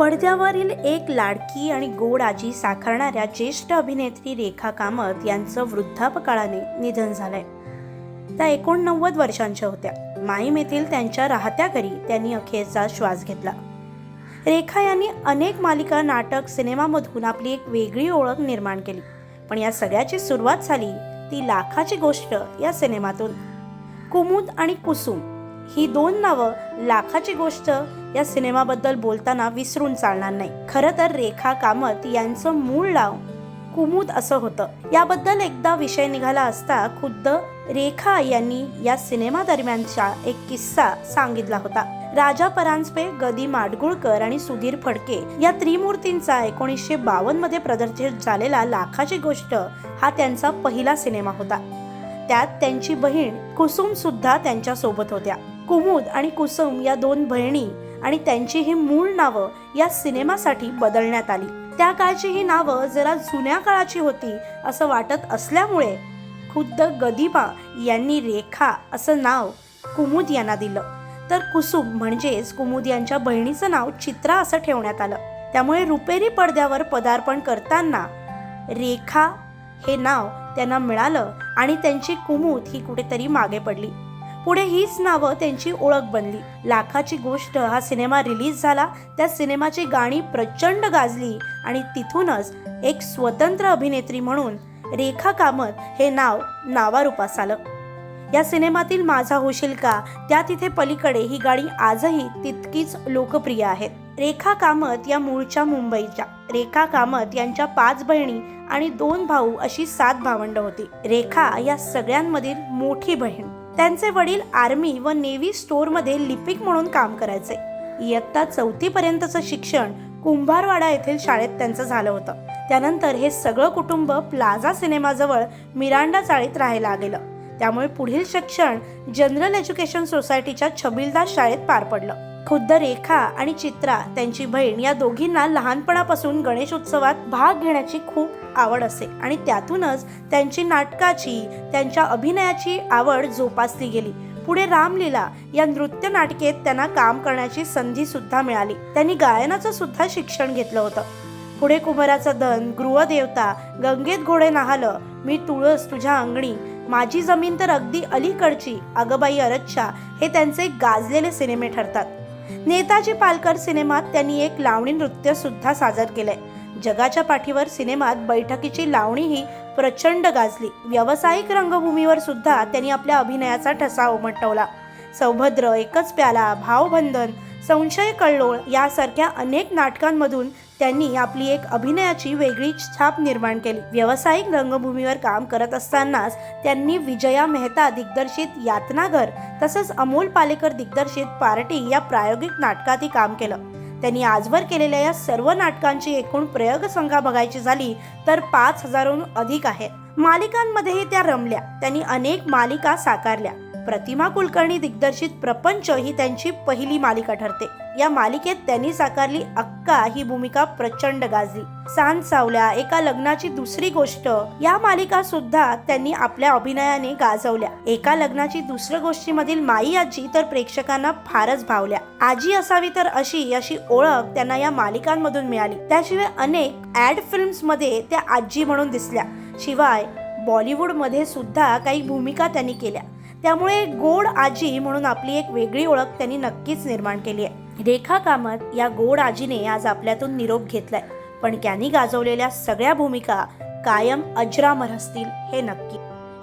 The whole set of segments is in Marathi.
पडद्यावरील एक लाडकी आणि गोड आजी साकारणाऱ्या ज्येष्ठ अभिनेत्री रेखा कामत यांचं वृद्धापकाळाने निधन झालंय. त्या एकोणनव्वद वर्षांच्या होत्या. माहीम येथील त्यांच्या राहत्या घरी त्यांनी अखेरचा श्वास घेतला. रेखा यांनी अनेक मालिका नाटक सिनेमामधून आपली एक वेगळी ओळख निर्माण केली. पण या सगळ्याची सुरुवात झाली ती लाखाची गोष्ट या सिनेमातून. कुमुद आणि कुसुम ही दोन नावं लाखाची गोष्ट या सिनेमाबद्दल बोलताना विसरून चालणार नाही. खरं तर रेखा कामत यांचं मूळ नाव कुमुद असं होतं. याबद्दल एकदा विषय निघाला असता खुद्द रेखा यांनी या सिनेमा दरम्यानचा एक किस्सा सांगितला होता. राजा परांजपे गदी माडगुळकर आणि सुधीर फडके या त्रिमूर्तींचा एकोणीसशे बावन्नमध्ये प्रदर्शित झालेला लाखाची गोष्ट हा त्यांचा पहिला सिनेमा होता. त्यात त्यांची बहीण कुसुम सुद्धा त्यांच्यासोबत होत्या. कुमुद आणि कुसुम या दोन बहिणी आणि त्यांची ही मूळ नावं या सिनेमासाठी बदलण्यात आली. त्या काळची ही नावं जरा जुन्या काळाची होती असं वाटत असल्यामुळे खुद्द गदिमा यांनी रेखा असं नाव कुमुद यांना दिलं. तर कुसुम म्हणजेच कुमुद यांच्या बहिणीचं नाव चित्रा असं ठेवण्यात आलं. त्यामुळे रुपेरी पडद्यावर पदार्पण करताना रेखा हे नाव त्यांना मिळालं आणि त्यांची कुमुद ही कुठेतरी मागे पडली. पुढे हीच नावं त्यांची ओळख बनली. लाखाची गोष्ट हा सिनेमा रिलीज झाला त्या सिनेमाची गाणी प्रचंड गाजली आणि तिथूनच एक स्वतंत्र अभिनेत्री म्हणून रेखा कामत हे नाव नावारूपास आलं. या सिनेमातील माझा होशील का? त्या तिथे पलीकडे ही गाणी आजही तितकीच लोकप्रिय आहेत. रेखा कामत या मूळच्या मुंबईच्या. रेखा कामत यांच्या पाच बहिणी आणि दोन भाऊ अशी सात भावंड होती. रेखा या सगळ्यांमधील मोठी बहीण. त्यांचे वडील आर्मी व नेव्ही स्टोअरमध्ये लिपिक म्हणून काम करायचे. इयत्ता चौथी पर्यंतचं शिक्षण कुंभारवाडा येथील शाळेत त्यांचं झालं होतं. त्यानंतर हे सगळं कुटुंब प्लाझा सिनेमाजवळ मिरांडा चाळीत राहायला गेलं त्यामुळे पुढील शिक्षण जनरल एज्युकेशन सोसायटीच्या छबिलदास शाळेत पार पडलं. खुद्द रेखा आणि चित्रा त्यांची बहीण या दोघींना लहानपणापासून गणेश उत्सवात भाग घेण्याची खूप आवड असे आणि त्यातूनच त्यांची नाटकाची त्यांच्या अभिनयाची आवड जोपासली गेली. पुढे रामलीला या नृत्य नाटकेत त्यांना काम करण्याची संधी सुद्धा मिळाली. त्यांनी गायनाचं सुद्धा शिक्षण घेतलं होतं. पुढे कुमाराचं धन गृहदेवता गंगेत घोडे नाहालं मी तुळस तुझ्या अंगणी माझी जमीन तर अगदी अलीकडची अगबाई अरच्छा हे त्यांचे गाजलेले सिनेमे ठरतात. नेताजी पालकर सिनेमात त्यांनी एक लावणी नृत्य सुद्धा सादर केलंय. जगाच्या पाठीवर सिनेमात बैठकीची लावणी ही प्रचंड गाजली. व्यावसायिक रंगभूमीवर सुद्धा त्यांनी आपल्या अभिनयाचा ठसा उमटवला. सौभद्र एकच प्याला भावबंधन संशय कल्लोळ यासारख्या अनेक नाटकांमधून त्यांनी आपली एक अभिनयाची वेगळी छाप निर्माण केली. व्यावसायिक रंगभूमीवर काम करत असतानाच त्यांनी विजया मेहता दिग्दर्शित यातनाघर तसंच अमोल पालेकर दिग्दर्शित पार्टी या प्रायोगिक नाटकातही काम केलं. त्यांनी आजवर केलेल्या या सर्व नाटकांची एकूण प्रयोग संख्या बघायची झाली तर पाच हजारहून अधिक आहे. मालिकांमध्येही त्या रमल्या. त्यांनी अनेक मालिका साकारल्या. प्रतिमा कुलकर्णी दिग्दर्शित प्रपंच ही त्यांची पहिली मालिका ठरते. या मालिकेत त्यांनी साकारली अक्का ही भूमिका प्रचंड गाजली. सांज सावल्या एका लग्नाची दुसरी गोष्ट या मालिका सुद्धा त्यांनी आपल्या अभिनयाने गाजवल्या. एका लग्नाची दुसऱ्या गोष्टीमधील माई आजी तर प्रेक्षकांना फारच भावल्या. आजी असावी तर अशी अशी ओळख त्यांना या मालिकांमधून मिळाली. त्याशिवाय अनेक ऍड फिल्म्समध्ये त्या आजी म्हणून दिसल्या. शिवाय बॉलिवूडमध्ये सुद्धा काही भूमिका त्यांनी केल्या. त्यामुळे गोड आजी म्हणून आपली एक वेगळी ओळख त्यांनी नक्कीच निर्माण केली आहे. रेखा कामत या गोड आजीने आज आपल्यातून निरोप घेतलाय. पण त्यांनी गाजवलेल्या सगळ्या भूमिका कायम अजरामर असतील हे नक्की.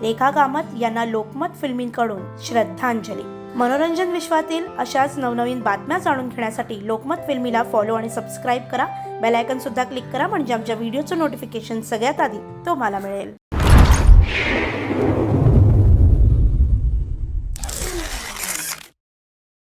रेखा कामत यांना लोकमत फिल्मींकडून श्रद्धांजली. मनोरंजन विश्वातील अशाच नवनवीन बातम्या जाणून घेण्यासाठी लोकमत फिल्मीला फॉलो आणि सबस्क्राईब करा. बेल आयकन सुद्धा क्लिक करा. म्हणजे आमच्या व्हिडिओचं नोटिफिकेशन सगळ्यात आधी तुम्हाला मिळेल. Thank you.